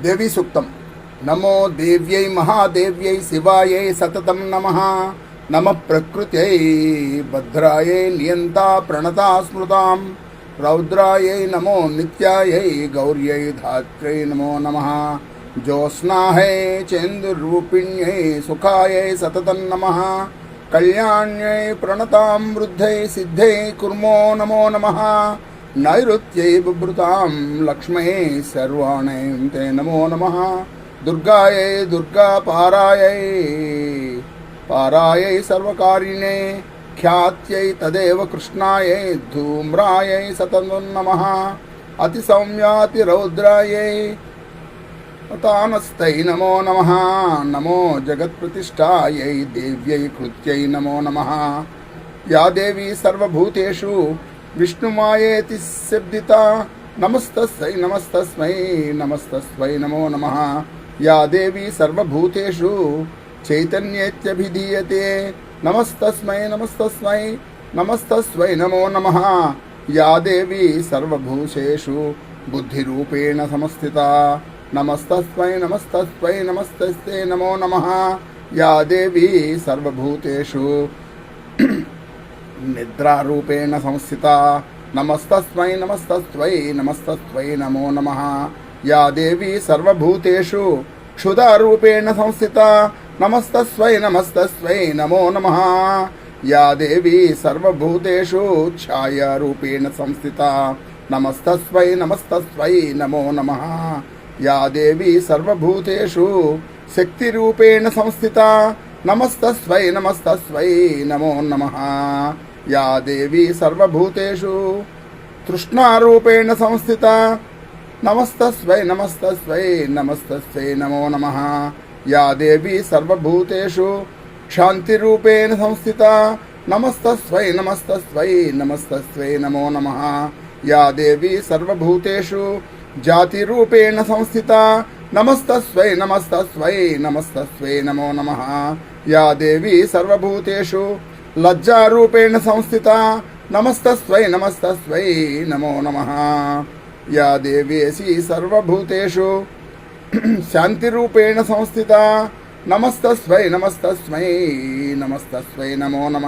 దేవీ సూక్తం. నమో దేవ్యై మహాదేవ్యై శివాయై సతతం నమ. నమ ప్రకృత్యై భద్రాయై నియంత ప్రణతా స్మృతాం. రౌద్రాయై నమో నిత్యాయై గౌర్యై ధాత్రై నమో నమ. జ్యోత్స్నాహై చేందుర్రూపిణ్యై సుఖాయై సతతం నమ. కళ్యాణ్యై ప్రణతాం వృద్ధై సిద్ధై కుర్మో నమో నమః. నైరుత్యై బుభృతాం లక్ష్మై సర్వాణై తే నమో నమ. దుర్గాయై దుర్గాపారాయై పారాయై సర్వకారిణే ఖ్యాత్యై తదేవ కృష్ణాయై ధూమ్రాయై సతనున్నమ అతి సౌమ్యాతి రౌద్రాయై తానస్తై నమో నమ. నమో జగత్ప్రతిష్టాయై దేవ్యై కృత్యై నమో నమ. యా దేవీ సర్వభూతేషు విష్ణుమాయేతి శబ్దిత నమస్తస్మై నమస్తస్మై నమస్తస్మై నమో నమ. యా దేవి సర్వభూతేషు చైతన్యేత్యభిధీయతే నమస్తస్మై నమస్తస్మై నమస్తస్మై నమో నమ. యా దేవి సర్వభూషేషు బుద్ధిరూపేణ సమస్థిత నమస్తస్మై నమస్తస్మై నమస్తస్తే నమో నమ. యా దేవి సర్వభూతేషు నిద్రారూపేణ సంస్థిత. నమస్తస్మై నమస్తస్వై నమస్తస్వై నమో నమ. యా దేవి సర్వభూతేషు క్షుదారూపేణ సంస్థిత. నమస్తస్వై నమస్తస్వై నమో నమ. యా దేవి సర్వభూతేషు ఛాయారూపేణ సంస్థిత. నమస్తస్వై నమస్తస్వై నమో నమ. యా దేవి సర్వభూతేషు శక్తిరూపేణ సంస్థిత. నమస్తస్వై నమస్తస్వై నమో నమ. యా దేవీ సర్వభూతేషు తృష్ణారూపేణ సంస్థిత నమస్తస్వై నమస్తస్వై నమస్తస్వై నమో నమ యా దేవీ సర్వభూతేషు శాంతిరూపేణ సంస్థిత నమస్తస్వై నమస్తస్వై నమస్తస్వై నమో నమ యా దేవీ సర్వభూతేషు జాతిరూపేణ సంస్థిత నమస్తస్వై నమస్తస్వై నమస్తస్వై నమో నమ యా దేవీ సర్వభూతేషు లజ్జారూపేణ సంస్థిత నమస్తస్వై నమస్తస్వై నమో నమ. యా దేవేసి సర్వభూతేషు శాంతిరూపేణ సంస్థిత నమస్తస్వై నమస్తస్వై నమస్తస్వై నమో నమ.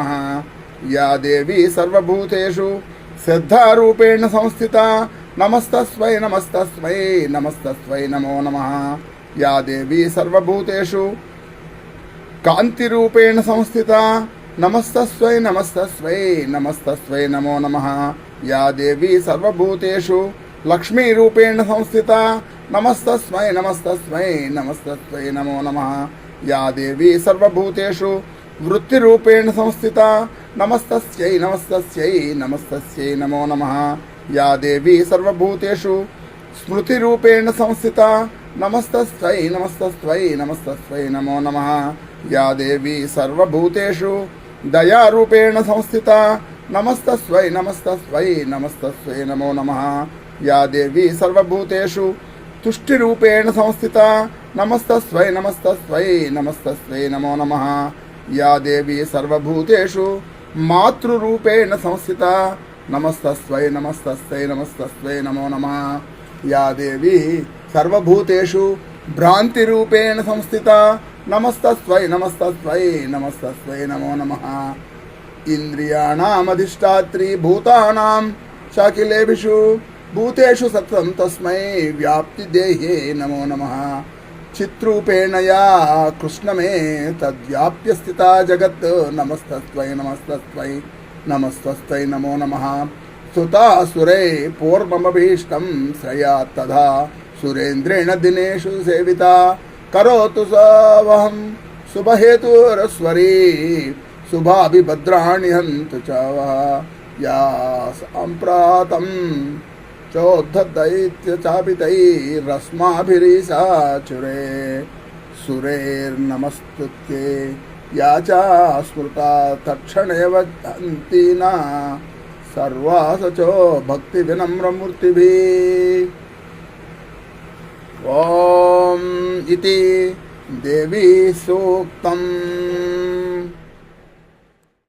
యా దేవి సర్వభూతేషు శ్రద్ధారూపేణ సంస్థిత నమస్తస్వై నమస్తస్వై నమస్తస్వై నమో నమ. యా దేవి సర్వభూతేషు కాంతిరూపేణ సంస్థిత నమస్తస్వై నమస్తస్వై నమస్తస్వై నమో నమ. యా దేవీ సర్వభూతేషు లక్ష్మీరూపేణ సంస్థిత. నమస్తస్వై నమస్తస్వై నమస్తస్వై నమో నమ. యా దేవీ సర్వభూతేషు వృత్తిరూపేణ సంస్థిత. నమస్తస్యై నమస్తస్యై నమస్తస్యై నమో నమ. యా దేవీ సర్వభూతేషు స్మృతిరూపేణ సంస్థిత. నమస్తస్వై నమస్తస్వై నమస్తస్వై నమో నమ. యా దేవీ సర్వభూతేషు దయారూపేణ సంస్థిత నమస్తస్వై నమస్తస్వై నమస్తస్వై నమో నమ యా దేవీ సర్వభూతేషు తుష్టిరూపేణ సంస్థిత నమస్తస్వై నమస్తస్వై నమస్తస్వై నమో నమ యా దేవీ సర్వభూతేషు మాతృరూపేణ సంస్థిత నమస్తస్వై నమస్తస్వై నమస్తస్వై నమో నమ యా దేవీ సర్వభూతేషు భ్రాంతిరూపేణ సంస్థిత నమస్తస్వై నమస్తస్వై నమస్తస్వై నమో నమ. ఇంద్రియాణమధిష్టాత్రి భూతానాం శాకిలేభిషు భూతేషు సత్వం తస్మై వ్యాప్తి దేహే నమో నమ. చిత్రూపేణ యా కృష్ణమే తద్వ్యాప్య స్థిత జగత్ నమస్తస్వై నమస్తస్వై నమస్తస్వై నమో నమ. సుతాసురై పూర్వమభీష్టం శ్రయా తథా सुरेन्द्रेण दिनेशु सेविता, करोतु सवहम शुभ हेतु सवहं। शुभहेतुरस्वरी, शुभाभिभद्राणि हन्तु च वः। या सम्प्रातं चोद्धदैत्यचापितैरस्माभिरीसाचुरे सुरेर्नमस्तुत्ये या च स्मृता तत्क्षणेव हन्ति न मूर्ति भी ఓం ఇతి దేవీ సూక్తం